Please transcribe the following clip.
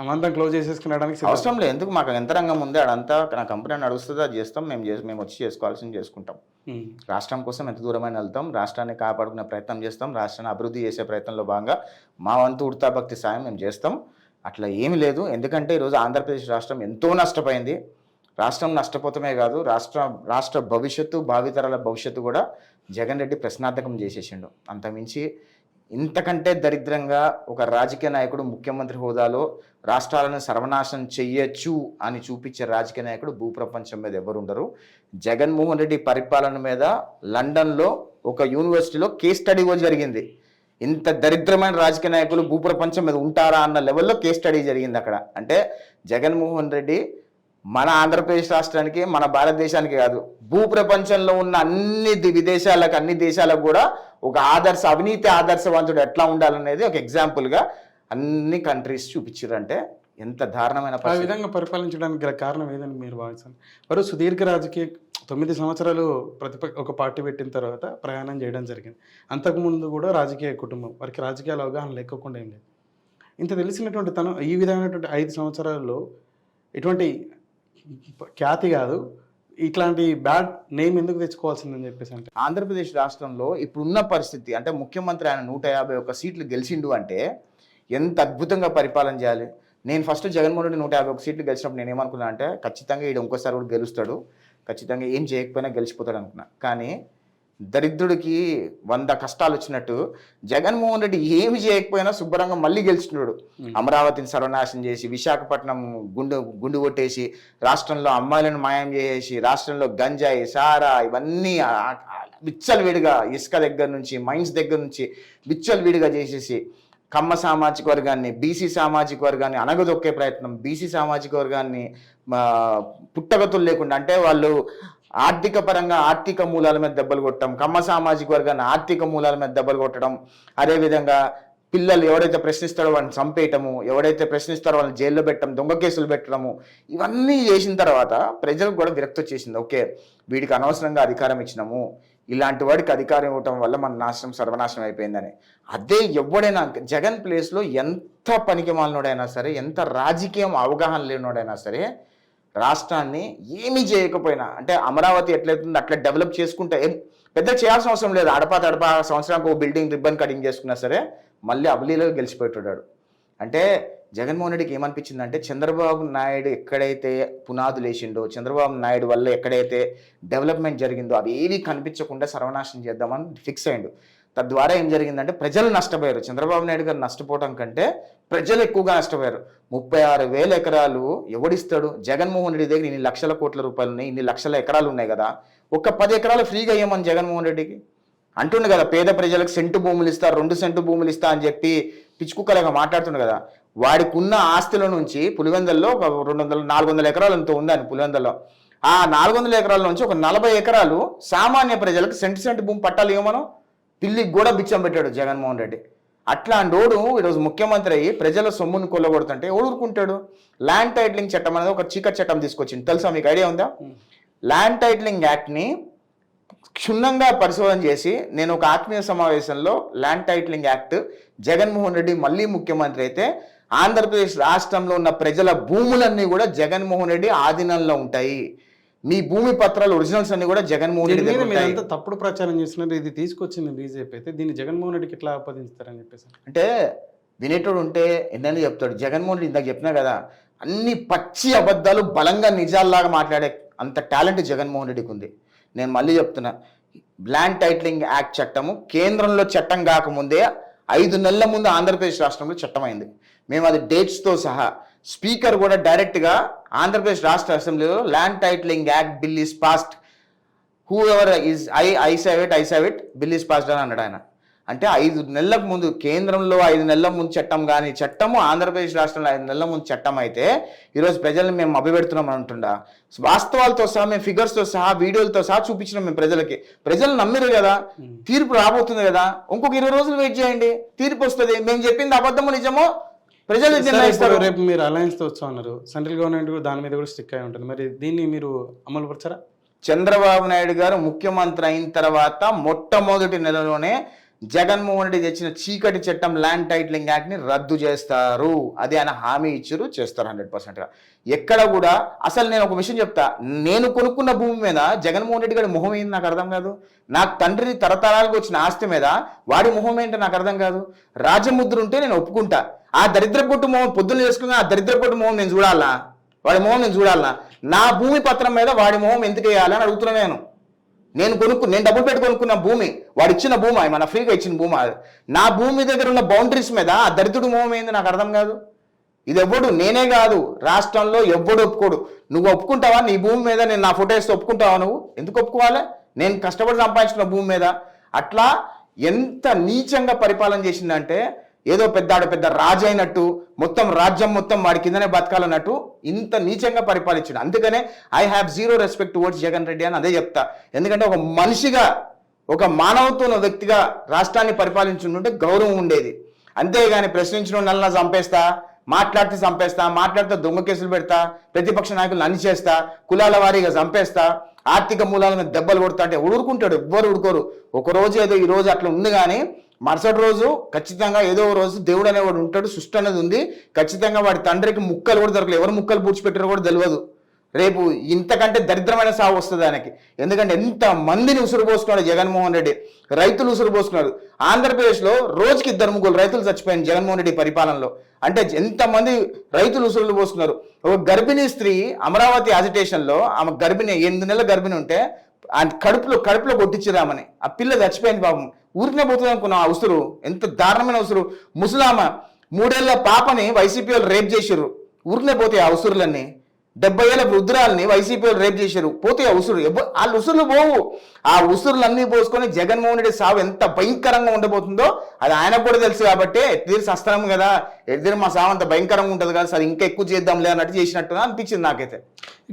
అమంతం close చేసేసుకునడానికి. అవసరం లేదు. ఎందుకు? మాకు యంత్రాంగం ఉంది అదంతా నా కంపెనీ నడుస్తుంది అది చేస్తాం మేము చేసి మేము వచ్చి చేసుకోవాల్సింది చేసుకుంటాం. రాష్ట్రం కోసం ఎంత దూరమైన వెళ్తాం రాష్ట్రాన్ని కాపాడుకునే ప్రయత్నం చేస్తాం రాష్ట్రాన్ని అభివృద్ధి చేసే ప్రయత్నంలో భాగంగా మా వంతు ఉడతా భక్తి సాయం మేము చేస్తాం. అట్లా ఏమీ లేదు. ఎందుకంటే ఈరోజు ఆంధ్రప్రదేశ్ రాష్ట్రం ఎంతో నష్టపోయింది. రాష్ట్రం నష్టపోతమే కాదు రాష్ట్ర రాష్ట్ర భవిష్యత్తు భావితరాల భవిష్యత్తు కూడా జగన్ రెడ్డి ప్రశ్నార్థకం చేసేసిండు. అంతమించి ఇంతకంటే దరిద్రంగా ఒక రాజకీయ నాయకుడు ముఖ్యమంత్రి హోదాలో రాష్ట్రాలను సర్వనాశనం చెయ్యొచ్చు అని చూపించే రాజకీయ నాయకుడు భూప్రపంచం మీద ఎవరు ఉండరు జగన్మోహన్ రెడ్డి పరిపాలన మీద లండన్లో ఒక యూనివర్సిటీలో కేస్ స్టడీ కూడా జరిగింది. ఇంత దరిద్రమైన రాజకీయ నాయకులు భూప్రపంచం మీద ఉంటారా అన్న లెవెల్లో కేస్ స్టడీ జరిగింది అక్కడ. అంటే జగన్మోహన్ రెడ్డి మన ఆంధ్రప్రదేశ్ రాష్ట్రానికి మన భారతదేశానికి కాదు భూప్రపంచంలో ఉన్న అన్ని ది- విదేశాలకు అన్ని దేశాలకు కూడా ఒక ఆదర్శ అవినీతి ఆదర్శవంతుడు ఎట్లా ఉండాలనేది ఒక ఎగ్జాంపుల్గా అన్ని కంట్రీస్ చూపించారు అంటే ఎంత దారుణమైన ఆ విధంగా పరిపాలించడానికి గల కారణం ఏదని మీరు భావిస్తారు వారు సుదీర్ఘ రాజకీయ తొమ్మిది సంవత్సరాలు ప్రతిపక్ష ఒక పార్టీ పెట్టిన తర్వాత ప్రయాణం చేయడం జరిగింది. అంతకుముందు కూడా రాజకీయ కుటుంబం వారికి రాజకీయాల అవగాహన లేకోకుండా ఏం లేదు. ఇంత తెలిసినటువంటి తను ఈ విధమైనటువంటి ఐదు సంవత్సరాల్లో ఎటువంటి ఖ్యాతి కాదు. ఇట్లాంటి బ్యాడ్ నేమ్ ఎందుకు తెచ్చుకోవాల్సిందని చెప్పేసి అంటే. ఆంధ్రప్రదేశ్ రాష్ట్రంలో ఇప్పుడున్న పరిస్థితి అంటే ముఖ్యమంత్రి ఆయన నూట యాభై ఒక్క సీట్లు గెలిచిండు అంటే ఎంత అద్భుతంగా పరిపాలన చేయాలి? నేను ఫస్ట్ జగన్మోహన్ రెడ్డి నూట యాభై ఒక సీట్లు గెలిచినప్పుడు నేను ఏమనుకున్నా అంటే ఖచ్చితంగా ఈడు ఇంకోసారి కూడా గెలుస్తాడు. ఖచ్చితంగా ఏం చేయకపోయినా గెలిచిపోతాడు అనుకున్నా. కానీ దరిద్రుడికి వంద కష్టాలు వచ్చినట్టు జగన్మోహన్ రెడ్డి ఏమి చేయకపోయినా శుభ్రంగా మళ్ళీ గెలుచున్నాడు అమరావతిని సర్వనాశనం చేసి విశాఖపట్నం గుండు గుండు కొట్టేసి రాష్ట్రంలో అమ్మాయిలను మాయం చేసేసి రాష్ట్రంలో గంజాయి సారా ఇవన్నీ విచ్చలవిడిగా ఇసుక దగ్గర నుంచి మైన్స్ దగ్గర నుంచి విచ్చలవిడిగా చేసేసి కమ్మ సామాజిక వర్గాన్ని బీసీ సామాజిక వర్గాన్ని అనగదొక్కే ప్రయత్నం బీసీ సామాజిక వర్గాన్ని పుట్టగతులు లేకుండా అంటే వాళ్ళు ఆర్థిక పరంగా ఆర్థిక మూలాల మీద దెబ్బలు కొట్టడం కమ్మ సామాజిక వర్గాన్ని ఆర్థిక మూలాల మీద దెబ్బలు కొట్టడం అదేవిధంగా పిల్లలు ఎవడైతే ప్రశ్నిస్తాడో వాడిని చంపేయటము ఎవడైతే ప్రశ్నిస్తారో వాళ్ళని జైల్లో పెట్టడం దొంగ కేసులు పెట్టడము ఇవన్నీ చేసిన తర్వాత ప్రజలకు కూడా విరక్తి వచ్చేసింది. ఓకే వీడికి అనవసరంగా అధికారం ఇచ్చినాము ఇలాంటి వాడికి అధికారం ఇవ్వటం వల్ల మన నాశనం సర్వనాశనం అయిపోయిందని. అదే ఎవడైనా జగన్ ప్లేస్లో ఎంత పనికి మాలినోడైనా సరే ఎంత రాజకీయం అవగాహన లేనోడైనా సరే రాష్ట్రాన్ని ఏమీ చేయకపోయినా అంటే అమరావతి ఎట్లయితుందో అట్లా డెవలప్ చేసుకుంటే ఏం పెద్ద చేయాల్సిన అవసరం లేదు. అడపా తడపా సంవత్సరానికి ఒక బిల్డింగ్ రిబ్బన్ కటింగ్ చేసుకున్నా సరే మళ్ళీ అవలీలో గెలిచిపోయాడు అంటే జగన్మోహన్ రెడ్డికి ఏమనిపించిందంటే చంద్రబాబు నాయుడు ఎక్కడైతే పునాదులు వేసిండో చంద్రబాబు నాయుడు వల్ల ఎక్కడైతే డెవలప్మెంట్ జరిగిందో అవి ఏవి కనిపించకుండా సర్వనాశనం చేద్దామని ఫిక్స్ అయ్యిండు. తద్వారా ఏం జరిగిందంటే ప్రజలు నష్టపోయారు. చంద్రబాబు నాయుడు గారు నష్టపోవడం కంటే ప్రజలు ఎక్కువగా నష్టపోయారు. ముప్పై ఆరు వేల ఎకరాలు ఎవడిస్తాడు? జగన్మోహన్ రెడ్డి దగ్గర ఇన్ని లక్షల కోట్ల రూపాయలు ఉన్నాయి ఇన్ని లక్షల ఎకరాలు ఉన్నాయి కదా. ఒక పది ఎకరాలు ఫ్రీగా ఇవ్వమని జగన్మోహన్ రెడ్డికి. అంటుండు కదా పేద ప్రజలకు సెంటు భూములు ఇస్తా రెండు సెంటు భూములు ఇస్తా అని చెప్పి పిచ్చుకుక్కలుగా మాట్లాడుతుండు కదా. వాడికి ఉన్న ఆస్తుల నుంచి పులివెందల్లో ఒక రెండు వందల నాలుగు వందల ఎకరాలు ఎంతో ఉందని పులివెందల్లో. ఆ నాలుగు వందల ఎకరాల నుంచి ఒక నలభై ఎకరాలు సామాన్య ప్రజలకు సెంటు సెంటు భూమి పట్టాలు ఇవ్వమను. పిల్లికి కూడా బిచ్చం పెట్టాడు జగన్మోహన్ రెడ్డి. అట్లాంటోడు ఈరోజు ముఖ్యమంత్రి అయ్యి ప్రజల సొమ్మును కొల్లగొడుతుంటే ఊరుకుంటాడు? ల్యాండ్ టైటిలింగ్ చట్టం అనేది ఒక చీకటి చట్టం తీసుకొచ్చింది తెలుసా మీకు ఐడియా ఉందా? ల్యాండ్ టైటిలింగ్ యాక్ట్ని క్షుణ్ణంగా పరిశోధన చేసి నేను ఒక ఆత్మీయ సమావేశంలో land titling act Jaganmohan Reddy మళ్ళీ ముఖ్యమంత్రి అయితే ఆంధ్రప్రదేశ్ రాష్ట్రంలో ఉన్న ప్రజల భూములన్నీ కూడా జగన్మోహన్ రెడ్డి ఆధీనంలో ఉంటాయి. మీ భూమి పత్రాలు ఒరిజినల్స్ అన్ని కూడా జగన్మోహన్ రెడ్డి తప్పుడు ప్రచారం చేస్తున్నారు. ఇది తీసుకొచ్చింది బీజేపీ అయితే దీన్ని జగన్మోహన్ రెడ్డికి ఎట్లా ఆపాదిస్తారని చెప్పేసి. అంటే వినేటోడు ఉంటే ఎన్నైనా చెప్తాడు. జగన్మోహన్ రెడ్డి ఇందాక చెప్పినా కదా అన్ని పచ్చి అబద్ధాలు బలంగా నిజాల్లాగా మాట్లాడే అంత టాలెంట్ జగన్మోహన్ రెడ్డికి ఉంది. నేను మళ్ళీ చెప్తున్నా ల్యాండ్ టైటిలింగ్ యాక్ట్ చట్టము కేంద్రంలో చట్టం కాకముందే ఐదు నెలల ముందు ఆంధ్రప్రదేశ్ రాష్ట్రంలో చట్టం అయింది మేము అది డేట్స్తో సహా స్పీకర్ కూడా డైరెక్ట్గా ఆంధ్రప్రదేశ్ రాష్ట్ర అసెంబ్లీలో land titling act bill is passed. Whoever is I I save it I save it bill is passed అని అన్నాడు ఆయన. అంటే ఐదు నెలలకు ముందు కేంద్రంలో ఐదు నెలల ముందు చట్టం కానీ చట్టము ఆంధ్రప్రదేశ్ రాష్ట్రంలో ఐదు నెలల ముందు చట్టం అయితే ఈరోజు ప్రజల్ని మేము అభిపెడుతున్నాం అంటుండా. వాస్తవాలతో సహా మేము ఫిగర్స్తో సహా వీడియోలతో సహా చూపించినాం మేము ప్రజలకి. ప్రజలు నమ్మిరు కదా? తీర్పు రాబోతుంది కదా? ఇంకొక ఇరవై రోజులు వెయిట్ చేయండి. తీర్పు వస్తుంది. మేము చెప్పింది అబద్ధమో నిజమో ప్రజలు నిర్ణయిస్తారు రేపు మీరు అలయన్స్తో వచ్చా అన్నారు. సెంట్రల్ గవర్నమెంట్ కూడా దాని మీద కూడా స్టిక్ అయి ఉంటుంది. మరి దీన్ని మీరు అమలు పరచరా? చంద్రబాబు నాయుడు గారు ముఖ్యమంత్రి అయిన తర్వాత మొట్టమొదటి నెలలోనే జగన్మోహన్ రెడ్డి తెచ్చిన చీకటి చట్టం ల్యాండ్ టైటిలింగ్ యాక్ట్ని రద్దు చేస్తారు. అది ఆయన హామీ ఇచ్చారు చేస్తారు హండ్రెడ్ పర్సెంట్గా ఎక్కడ కూడా అసలు నేను ఒక విషయం చెప్తా. నేను కొనుక్కున్న భూమి మీద జగన్మోహన్ రెడ్డి గారి మొహం ఏంటి నాకు అర్థం కాదు. నాకు తండ్రి తరతరాలకు వచ్చిన ఆస్తి మీద వాడి మొహం ఏంటో నాకు అర్థం కాదు. రాజముద్ర ఉంటే నేను ఒప్పుకుంటా. ఆ దరిద్ర కొట్టు మొహం పొద్దున్న చేసుకుని ఆ దరిద్ర కొట్టు మొహం నేను చూడాలా? వాడి మొహం నేను చూడాలా? నా భూమి పత్రం మీద వాడి మొహం ఎందుకు వేయాలి అని అడుగుతున్నా నేను. నేను కొనుక్కు నేను డబ్బులు పెట్టి కొనుక్కున్న భూమి వాడు ఇచ్చిన భూమి మన ఫ్రీగా ఇచ్చిన భూమి అది. నా భూమి దగ్గర ఉన్న బౌండరీస్ మీద ఆ దరిద్రుడు మొహం ఏంది నాకు అర్థం కాదు. ఇది ఎవ్వడు నేనే కాదు. రాష్ట్రంలో ఎవ్వడు ఒప్పుకోడు. నువ్వు ఒప్పుకుంటావా నీ భూమి మీద? నేను నా ఫోటో వేస్తే ఒప్పుకుంటావా నువ్వు? ఎందుకు ఒప్పుకోవాలి? నేను కష్టపడి సంపాదించిన భూమి మీద. అట్లా ఎంత నీచంగా పరిపాలన చేసిందంటే ఏదో పెద్ద ఆడ పెద్ద రాజు అయినట్టు మొత్తం రాజ్యం మొత్తం వాడి కిందనే బతకాలన్నట్టు ఇంత నీచంగా పరిపాలించాడు. అందుకనే I have zero respect towards Jagan Reddy అని అదే చెప్తా. ఎందుకంటే ఒక మనిషిగా ఒక మానవత్వం వ్యక్తిగా రాష్ట్రాన్ని పరిపాలించుంటే గౌరవం ఉండేది. అంతేగాని ప్రశ్నించిన నల్లా చంపేస్తా మాట్లాడితే చంపేస్తా మాట్లాడితే దొంగ కేసులు పెడతా ప్రతిపక్ష నాయకులను అన్ని చేస్తా కులాల వారీగా చంపేస్తా ఆర్థిక మూలాల మీద దెబ్బలు కొడతా అంటే ఊరుకుంటాడు? ఎవ్వరు ఊరుకోరు. ఒక రోజు ఏదో ఈ రోజు అట్లా ఉంది కానీ మరుసటి రోజు ఖచ్చితంగా ఏదో ఒక రోజు దేవుడు అనేవాడు ఉంటాడు సృష్టి అనేది ఉంది. ఖచ్చితంగా వాడి తండ్రికి ముక్కలు కూడా దొరకలేదు. ఎవరు ముక్కలు పూడ్చిపెట్టారో కూడా తెలియదు రేపు ఇంతకంటే దరిద్రమైన సాగు వస్తుంది ఆయనకి ఎందుకంటే ఎంత మందిని ఉసురు పోసుకున్నాడు జగన్మోహన్ రెడ్డి. రైతులు ఉసురు పోసుకున్నారు. ఆంధ్రప్రదేశ్లో రోజుకి ఇద్దరు ముగ్గురు రైతులు చచ్చిపోయింది జగన్మోహన్ రెడ్డి పరిపాలనలో. అంటే ఎంతమంది రైతులు ఉసురులు పోస్తున్నారు ఒక గర్భిణీ స్త్రీ అమరావతి అజిటేషన్లో ఆమె గర్భిణి ఎనిమిది నెలల గర్భిణి ఉంటే ఆ కడుపులో కడుపులో కొట్టించిరామని ఆ పిల్ల చచ్చిపోయింది పాపం. ఊరినే పోతుంది అనుకున్న ఆ ఉసురు. ఎంత దారుణమైన ఉసురు. ముసలామ మూడేళ్ళ పాపని వైసీపీ వాళ్ళు రేప్ చేసిర్రు. ఊరినే పోతాయి ఆ ఉసురులన్నీ. డెబ్బై ఏళ్ళ వృద్ధురాలని వైసీపీ వాళ్ళు రేప్ చేశారు పోతే ఆ ఉసురు. వాళ్ళు ఉసురులు పోవు. ఆ ఉసురులన్నీ పోసుకొని జగన్మోహన్ రెడ్డి సావు ఎంత భయంకరంగా ఉండబోతుందో అది ఆయనకు కూడా తెలుసు కాబట్టి ఎట్టిదిరి సస్తాం కదా. ఎదురు మా సావు అంత భయంకరంగా ఉంటుంది కదా. సరే ఇంకా ఎక్కువ చేద్దాంలే అన్నట్టు చేసినట్టుగా అనిపించింది నాకైతే.